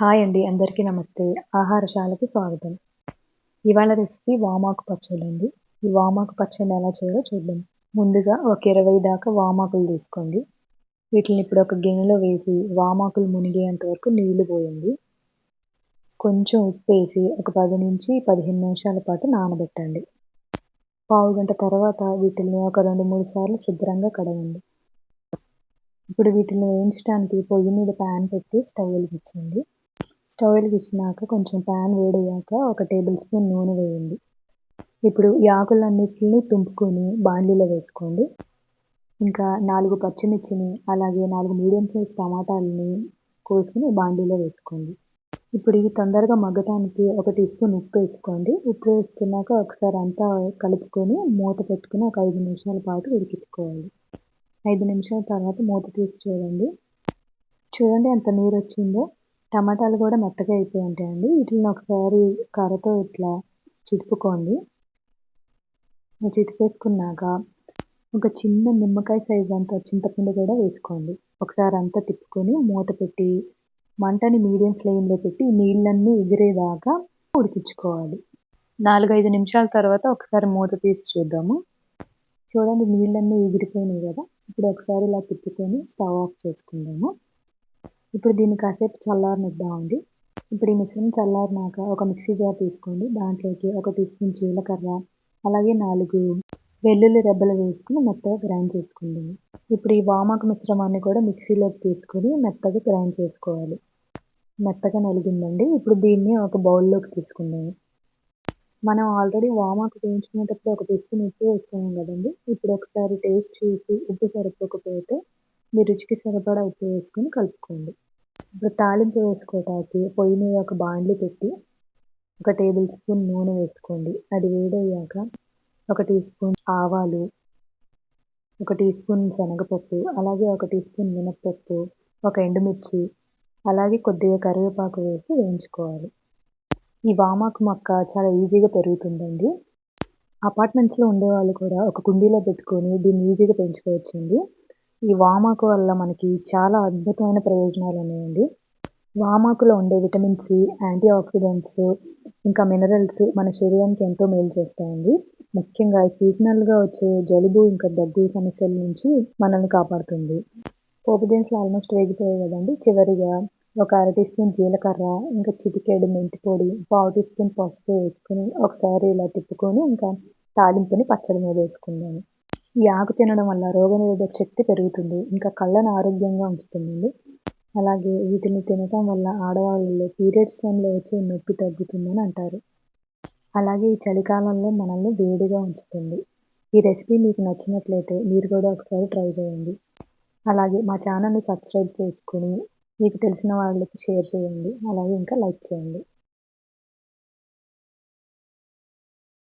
Hi అండి అందరికీ నమస్తే. ఆహారశాలకి స్వాగతం. ఇవాళ రెసిపీ వామాకు పచ్చడి అండి. ఈ వామాకు పచ్చడి ఎలా చేయాలో చూద్దాం. ముందుగా ఒక ఇరవై దాకా వామాకులు తీసుకోండి. వీటిని ఇప్పుడు ఒక గిన్నెలో వేసి వామాకులు మునిగేంత వరకు నీళ్ళు పోయండి. కొంచెం ఉప్పు వేసి ఒక పది నుంచి పదిహేను నిమిషాల పాటు నానబెట్టండి. పావు గంట తర్వాత వీటిని ఒక రెండు మూడు సార్లు శుభ్రంగా కడగండి. ఇప్పుడు వీటిని వేయించడానికి పొయ్యి మీద ప్యాన్ పెట్టి స్టవ్ వెలిగించండి. స్టవ్ వెలిగించినాక కొంచెం ప్యాన్ వేడయ్యాక ఒక టేబుల్ స్పూన్ నూనె వేయండి. ఇప్పుడు ఈ ఆకులన్నిటిని తుంపుకొని బాండీలో వేసుకోండి. ఇంకా నాలుగు పచ్చిమిర్చిని అలాగే నాలుగు మీడియం సైజ్ టమాటాలని కోసుకుని బాండీలో వేసుకోండి. ఇప్పుడు ఇవి తొందరగా మగ్గటానికి ఒక టీ స్పూన్ ఉప్పు వేసుకోండి. ఉప్పు వేసుకున్నాక ఒకసారి అంతా కలుపుకొని మూత పెట్టుకుని ఒక ఐదు నిమిషాల పాటు ఉడికించుకోవాలి. ఐదు నిమిషాల తర్వాత మూత తీసి చూడండి. చూడండి ఎంత నీరు వచ్చిందో టమాటాలు కూడా మెత్తగా అయిపోయి ఉంటాయండి వీటిని ఒకసారి కర్రతో ఇట్లా చితుపుకోండి చితిపేసుకున్నాక ఒక చిన్న నిమ్మకాయ సైజ్ అంత చింతపండు కూడా వేసుకోండి. ఒకసారి అంతా తిప్పుకొని మూత పెట్టి మంటని మీడియం ఫ్లేమ్లో పెట్టి నీళ్ళన్నీ ఎగిరేదాకా ఉడికించుకోవాలి. నాలుగైదు నిమిషాల తర్వాత ఒకసారి మూత తీసి చూద్దాము. చూడండి నీళ్ళన్నీ ఎగిరిపోయినాయి కదా. ఇప్పుడు ఒకసారి ఇలా తిప్పుకొని స్టవ్ ఆఫ్ చేసుకుందాము. ఇప్పుడు దీన్ని కాసేపు చల్లారనిద్దామండి ఇప్పుడు ఈ మిశ్రమం చల్లారినాక ఒక మిక్సీ జార్ తీసుకోండి. దాంట్లోకి ఒక టీ స్పూన్ జీలకర్ర అలాగే నాలుగు వెల్లుల్లి రెబ్బలు వేసుకుని మెత్తగా గ్రైండ్ చేసుకుందాం ఇప్పుడు ఈ వామాకు మిశ్రమాన్ని కూడా మిక్సీలోకి తీసుకొని మెత్తగా గ్రైండ్ చేసుకోవాలి. మెత్తగా నలిగిందండి. ఇప్పుడు దీన్ని ఒక బౌల్లోకి తీసుకుందాము మనం ఆల్రెడీ వామాకు వేయించుకునేటప్పుడు ఒక టీ స్పూన్ ఉప్పు వేసుకున్నాం కదండి. ఇప్పుడు ఒకసారి టేస్ట్ చూసి ఉప్పు సరిపోకపోతే మీ రుచికి సరిపడా ఉప్పు వేసుకొని కలుపుకోండి. ఇప్పుడు తాలింపు వేసుకోవటానికి పొయ్యి మీద ఒక బాండ్లు పెట్టి ఒక టేబుల్ స్పూన్ నూనె వేసుకోండి. అది వేడయ్యాక ఒక టీ స్పూన్ ఆవాలు ఒక టీ స్పూన్ శనగపప్పు అలాగే ఒక టీ స్పూన్ మినప్పప్పు ఒక ఎండుమిర్చి అలాగే కొద్దిగా కరివేపాకు వేసి వేయించుకోవాలి. ఈ వామాకు మొక్క చాలా ఈజీగా పెరుగుతుందండి. అపార్ట్మెంట్స్లో ఉండేవాళ్ళు కూడా ఒక కుండీలో పెట్టుకొని దీన్ని ఈజీగా పెంచుకోవచ్చండి. ఈ వామాకు వల్ల మనకి చాలా అద్భుతమైన ప్రయోజనాలు ఉన్నాయండి. వామాకులో ఉండే విటమిన్ సి యాంటీ ఆక్సిడెంట్స్ ఇంకా మినరల్స్ మన శరీరానికి ఎంతో మేలు చేస్తాయండి. ముఖ్యంగా సీజనల్గా వచ్చే జలుబు ఇంకా దగ్గు సమస్యల నుంచి మనల్ని కాపాడుతుంది. పోపు దినుసులు ఆల్మోస్ట్ వేగిపోయాయి కదండి. చివరిగా ఒక అర టీ స్పూన్ జీలకర్ర ఇంకా చిటికేడు మెంతి పొడి పావు టీ స్పూన్ పసుపు వేసుకుని ఒకసారి ఇలా తిప్పుకొని ఇంకా తాలింపుని పచ్చడి మీద వేసుకుందాము. ఈ ఆకు తినడం వల్ల రోగనిరోధక శక్తి పెరుగుతుంది. ఇంకా కళ్ళను ఆరోగ్యంగా ఉంచుతుందండి. అలాగే వీటిని తినటం వల్ల ఆడవాళ్ళలో పీరియడ్స్ టైంలో వచ్చే నొప్పి తగ్గుతుందని అంటారు. అలాగే ఈ చలికాలంలో మనల్ని వేడిగా ఉంచుతుంది. ఈ రెసిపీ మీకు నచ్చినట్లయితే మీరు కూడా ఒకసారి ట్రై చేయండి. అలాగే మా ఛానల్ని సబ్స్క్రైబ్ చేసుకుని మీకు తెలిసిన వాళ్ళకి షేర్ చేయండి. అలాగే ఇంకా లైక్ చేయండి.